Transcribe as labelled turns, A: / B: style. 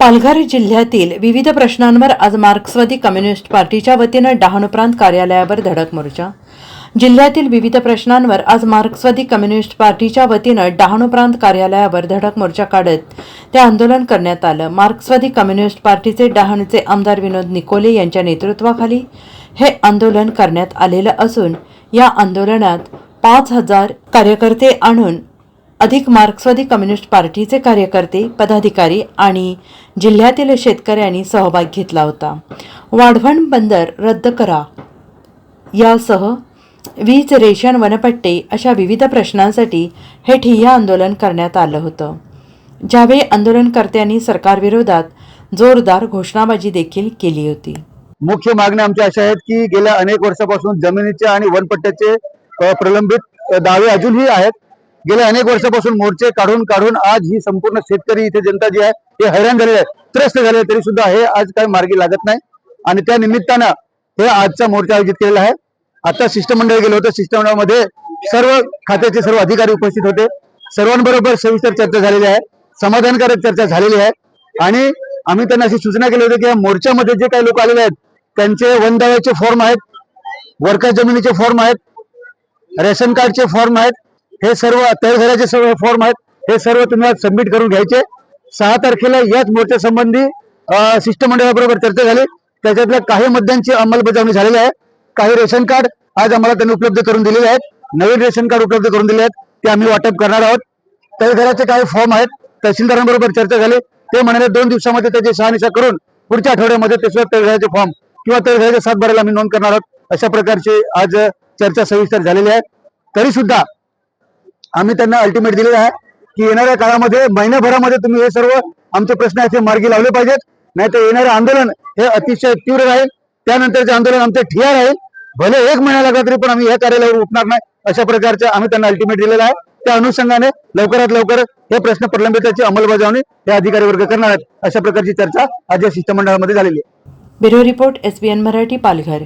A: पालघर जिल्ह्यातील विविध प्रश्नांवर आज मार्क्सवादी कम्युनिस्ट पार्टीच्या वतीनं डहाणूप्रांत कार्यालयावर धडक मोर्चा. जिल्ह्यातील विविध प्रश्नांवर आज मार्क्सवादी कम्युनिस्ट पार्टीच्या वतीनं डहाणूप्रांत कार्यालयावर धडक मोर्चा काढत ते आंदोलन करण्यात आलं. मार्क्सवादी कम्युनिस्ट पार्टीचे डहाणूचे आमदार विनोद निकोले यांच्या नेतृत्वाखाली हे आंदोलन करण्यात आलेलं असून या आंदोलनात पाच हजार कार्यकर्ते आणून अधिक मार्क्सवादी कम्युनिस्ट पार्टीचे कार्यकर्ते पदाधिकारी आणि जिल्ह्यातील शेतकऱ्यांनी सहभाग घेतला होता. वाढवण बंदर रद्द करा. यासह वीज रेशन वनपट्टे अशा विविध प्रश्नांसाठी हे ठिय्या आंदोलन करण्यात आलं होतं. ज्यावेळी आंदोलनकर्त्यांनी सरकारविरोधात जोरदार घोषणाबाजी देखील केली होती.
B: मुख्य मागण्या आमच्या अशा आहेत की गेल्या अनेक वर्षापासून जमिनीचे आणि वनपट्ट्याचे प्रलंबित दावे अजूनही आहेत. गेल्या अनेक वर्षापासून मोर्चे काढून काढून आज ही संपूर्ण शेतकरी इथे जनता जी आहे हे हैराण झालेले आहे त्रस्त झाले तरी सुद्धा हे आज काही मार्गी लागत नाही. आणि त्या निमित्तानं हे आजचा मोर्चा आयोजित केलेला आहे. आता शिष्टमंडळ गेलं होतं. शिष्टमंडळामध्ये सर्व खात्याचे सर्व अधिकारी उपस्थित होते. सर्वांबरोबर सविस्तर चर्चा झालेली आहे. समाधानकारक चर्चा झालेली आहे. आणि आम्ही त्यांना अशी सूचना केली होती की या मोर्चामध्ये जे काही लोक आलेले आहेत त्यांचे वनदाव्याचे फॉर्म आहेत वर्कर जमिनीचे फॉर्म आहेत रेशन कार्डचे फॉर्म आहेत हे सर्व तळघराचे सर्व फॉर्म आहेत. हे सर्व तुम्ही आज सबमिट करून घ्यायचे. सहा तारखेला याच मोर्चासंबंधी शिष्टमंडळाबरोबर चर्चा झाली. त्याच्यातल्या काही मुद्द्यांची अंमलबजावणी झालेली आहे. काही रेशन कार्ड आज आम्हाला त्यांनी उपलब्ध करून दिलेले आहेत. नवीन रेशन कार्ड उपलब्ध करून दिले आहेत. ते आम्ही वाटप करणार आहोत. तळघराचे काही फॉर्म आहेत. तहसीलदारांबरोबर चर्चा झाली. ते म्हणाले दोन दिवसामध्ये त्याची शहानिशा करून पुढच्या आठवड्यामध्ये त्याच्यावर सुद्धा तळघराचे फॉर्म किंवा तळघराच्या सातबाऱ्याला आम्ही नोंद करणार आहोत. अशा प्रकारची आज चर्चा सविस्तर झालेली आहे. तरी सुद्धा आम्ही त्यांना अल्टिमेट दिलेलं आहे की येणाऱ्या काळामध्ये महिन्याभरामध्ये तुम्ही हे सर्व आमचे प्रश्न आहेत मार्गी लावले पाहिजेत. नाही येणारे आंदोलन हे अतिशय तीव्र राहील. त्यानंतरचे आंदोलन आमचे ठिया राहील. भले एक महिना लागला तरी पण आम्ही या कार्यालयावर उठणार नाही. अशा प्रकारचे आम्ही त्यांना अल्टिमेट दिलेलं आहे. त्या अनुषंगाने लवकरात लवकर हे प्रश्न प्रलंबिताची अंमलबजावणी हे अधिकारी वर्ग करणार आहेत. अशा प्रकारची चर्चा आज या शिष्टमंडळामध्ये झालेली आहे.
A: Bureau report S Marathi Palghar.